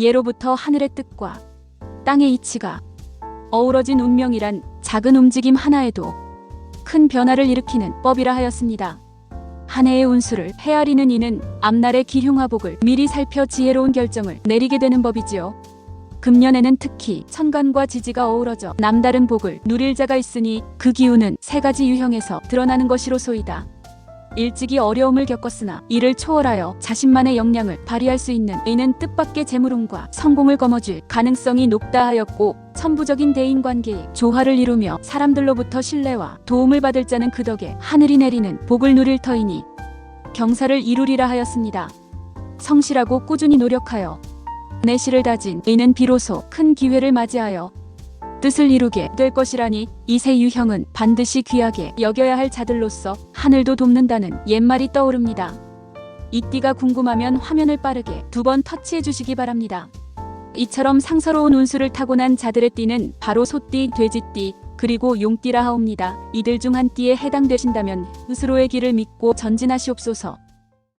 예로부터 하늘의 뜻과 땅의 이치가 어우러진 운명이란 작은 움직임 하나에도 큰 변화를 일으키는 법이라 하였습니다. 한 해의 운수를 헤아리는 이는 앞날의 기흉화복을 미리 살펴 지혜로운 결정을 내리게 되는 법이지요. 금년에는 특히 천간과 지지가 어우러져 남다른 복을 누릴 자가 있으니 그 기운은 세 가지 유형에서 드러나는 것이로소이다. 일찍이 어려움을 겪었으나 이를 초월하여 자신만의 역량을 발휘할 수 있는 이는 뜻밖의 재물운과 성공을 거머쥘 가능성이 높다 하였고 천부적인 대인관계에 조화를 이루며 사람들로부터 신뢰와 도움을 받을 자는 그 덕에 하늘이 내리는 복을 누릴 터이니 경사를 이루리라 하였습니다. 성실하고 꾸준히 노력하여 내실을 다진 이는 비로소 큰 기회를 맞이하여 뜻을 이루게 될 것이라니 이세 유형은 반드시 귀하게 여겨야 할 자들로서 하늘도 돕는다는 옛말이 떠오릅니다. 이 띠가 궁금하면 화면을 빠르게 두 번 터치해 주시기 바랍니다. 이처럼 상서로운 운수를 타고난 자들의 띠는 바로 소띠, 돼지띠, 그리고 용띠라 하옵니다. 이들 중 한 띠에 해당되신다면 스스로의 길을 믿고 전진하시옵소서.